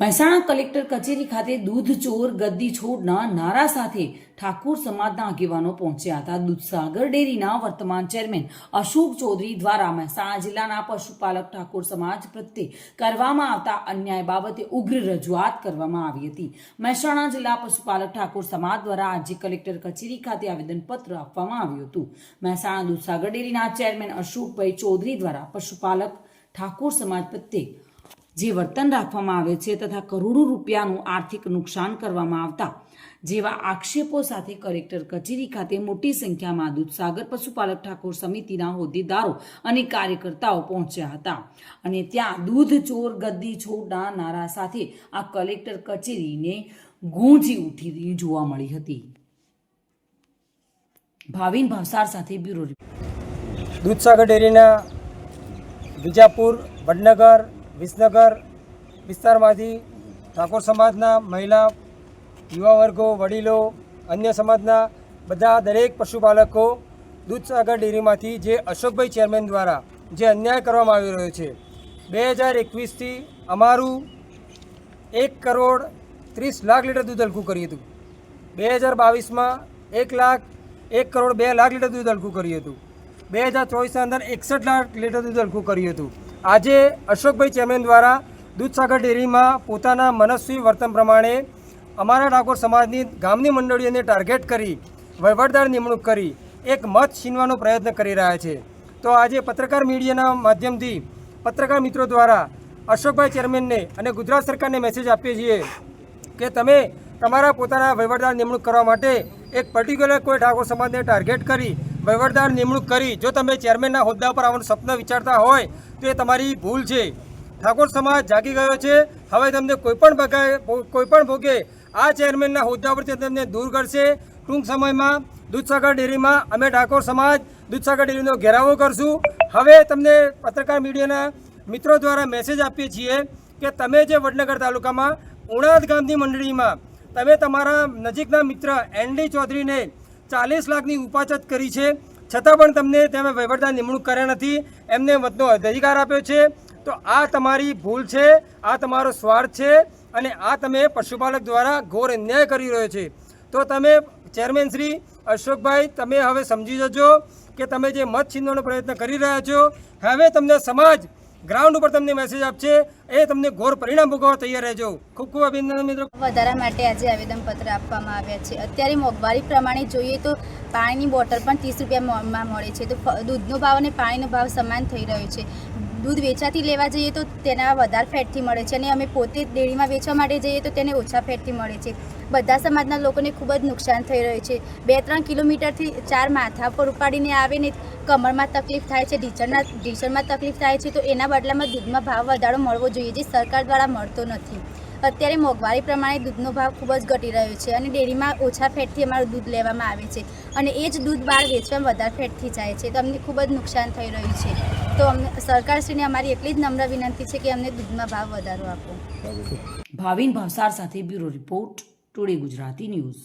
Mehsana collector કચેરી ખાતે દૂધ, ચોર, ગદ્દી, છોડના નારા સાથે ઠાકોર સમાજના આગેવાનો પહોંચ્યા હતા. દૂધસાગર ડેરીના વર્તમાન ચેરમેન અશોક ચૌધરી દ્વારા મહેસાણા જિલ્લાના પશુપાલક ઠાકોર સમાજ પ્રત્યે કરવામાં આવતા અન્યાય બાબતે ઉગ્ર રજૂઆત કરવામાં આવી હતી. મહેસાણા જિલ્લા પશુપાલક ઠાકોર સમાજ દ્વારા આજે કલેક્ટર કચેરી ખાતે આવેદનપત્ર આપવામાં આવ્યું હતું. મહેસાણા દૂધસાગર ડેરીના ચેરમેન અશોકભાઈ ચૌધરી દ્વારા પશુપાલક ઠાકોર સમાજ પ્રત્યે જે વર્તન રાખવામાં આવે છે તથા કરોડો રૂપિયાનું આર્થિક નુકસાન કરવામાં આવતા, જેવા આક્ષેપો સાથે કલેક્ટર કચેરી ખાતે મોટી સંખ્યામાં દૂધસાગર પશુપાલક ઠાકોર સમિતિના હોદ્દેદારો અને કાર્યકર્તાઓ પહોંચ્યા હતા. અને ત્યાં દૂધ ચોર, ગદ્દી છોડના નારા સાથે આ કલેક્ટર કચેરીને ગૂંજી ઉઠી જોવા મળી હતી. ભાવિન ભાવસાર સાથે બ્યુરો દૂધસાગર ડેરીના વિજાપુર, વડનગર વિસનગર વિસ્તારમાંથી ઠાકોર સમાજના મહિલા, યુવા વર્ગો, વડીલો, અન્ય સમાજના બધા દરેક પશુપાલકો દૂધસાગર ડેરીમાંથી જે અશોકભાઈ ચેરમેન દ્વારા જે અન્યાય કરવામાં આવી રહ્યો છે, બે હજાર એકવીસથી અમારું એક કરોડ ત્રીસ લાખ લીટર દૂધ હલકું કર્યું હતું. બે હજાર બાવીસમાં એક લાખ, એક કરોડ બે લાખ લીટર દૂધ હલકું કર્યું હતું. બે હજાર ચોવીસના અંદર એકસઠ લાખ લીટર દૂધ હલકું કર્યું હતું. આજે અશોકભાઈ ચેરમેન દ્વારા દૂધસાગર ડેરીમાં પોતાના મનસ્વી વર્તન પ્રમાણે અમારા ઠાકોર સમાજની ગામની મંડળીઓને ટાર્ગેટ કરી, વહીવટદાર નિમણૂક કરી, એક મત છીનવાનો પ્રયત્ન કરી રહ્યા છે. તો આજે પત્રકાર મીડિયાના માધ્યમથી પત્રકાર મિત્રો દ્વારા અશોકભાઈ ચેરમેનને અને ગુજરાત સરકારને મેસેજ આપીએ છીએ કે તમે તમારા પોતાના વહીવટદાર નિમણૂક કરવા માટે એક પર્ટિક્યુલર કોઈ ઠાકોર સમાજને ટાર્ગેટ કરી વહીવટદાર નિમણૂક કરી જો તમે ચેરમેનના હોદ્દા પર આવવાનું સપનું વિચારતા હોય, તો એ તમારી ભૂલ છે. ઠાકોર સમાજ જાગી ગયો છે. હવે તમને કોઈપણ ભગાય કોઈપણ ભોગે, આ ચેરમેનના હોદ્દા પરથી તમને દૂર કરશે. ટૂંક સમયમાં દૂધસાગર ડેરીમાં અમે ઠાકોર સમાજ દૂધસાગર ડેરીનો ઘેરાવો કરશું. હવે તમને પત્રકાર મીડિયાના મિત્રો દ્વારા મેસેજ આપીએ છીએ કે તમે જે વડનગર તાલુકામાં ઉણાદ ગામની મંડળીમાં, તમે તમારા નજીકના મિત્ર એન ચૌધરીને ચાલીસ લાખની ઉપાચત કરી છે. છતાં પણ તમને તમે વહીવટદાર નિમણૂક કર્યા નથી. એમને મતનો અધિકાર આપ્યો છે. તો આ તમારી ભૂલ છે, આ તમારો સ્વાર્થ છે અને આ તમે પશુપાલક દ્વારા ઘોર અન્યાય કરી રહ્યો છે. તો તમે ચેરમેન શ્રી અશોકભાઈ, તમે હવે સમજી જજો કે તમે જે મત છીનવાનો પ્રયત્ન કરી રહ્યા છો. હવે તમને સમાજ ગ્રાઉન્ડ ઉપર તમને મેસેજ આપશે. એ તમને ઘોર પરિણામ ભોગવવા તૈયાર રહેજો. ખૂબ ખૂબ અભિનંદન મિત્રો. વધારા માટે આજે આવેદનપત્ર આપવામાં આવ્યા છે. અત્યારે મોંઘવારી પ્રમાણે જોઈએ તો પાણીની બોટલ પણ ત્રીસ રૂપિયામાં મળે છે. તો દૂધનો ભાવ અને પાણીનો ભાવ સમાન થઈ રહ્યો છે. દૂધ વેચાથી લેવા જઈએ તો તેના વધારે ફેટથી મળે છે અને અમે પોતે ડેરીમાં વેચવા માટે જઈએ તો તેને ઓછા ફેટથી મળે છે. બધા સમાજના લોકોને ખૂબ જ નુકસાન થઈ રહ્યું છે. બે ત્રણ કિલોમીટરથી ચાર માથા પર ઉપાડીને આવે ને કમરમાં તકલીફ થાય છે, ઢીચણના ઢીચણમાં તકલીફ થાય છે તો એના બદલામાં દૂધમાં ભાવ વધારો મળવો જોઈએ જે સરકાર દ્વારા મળતો નથી. અત્યારે મોંઘવારી પ્રમાણે દૂધનો ભાવ ખૂબ જ ઘટી રહ્યો છે અને ડેરીમાં ઓછા ફેટથી અમારું દૂધ લેવામાં આવે છે અને એ જ દૂધ બહાર વેચવામાં વધારે ફેટથી જાય છે. તો અમને ખૂબ જ નુકસાન થઈ રહ્યું છે. તો અમને સરકારશ્રીને અમારી એટલી જ નમ્ર વિનંતી છે કે અમને દૂધમાં ભાવ વધારો આપો. ભાવિન ભાવસાર સાથે bureau report today Gujarati news.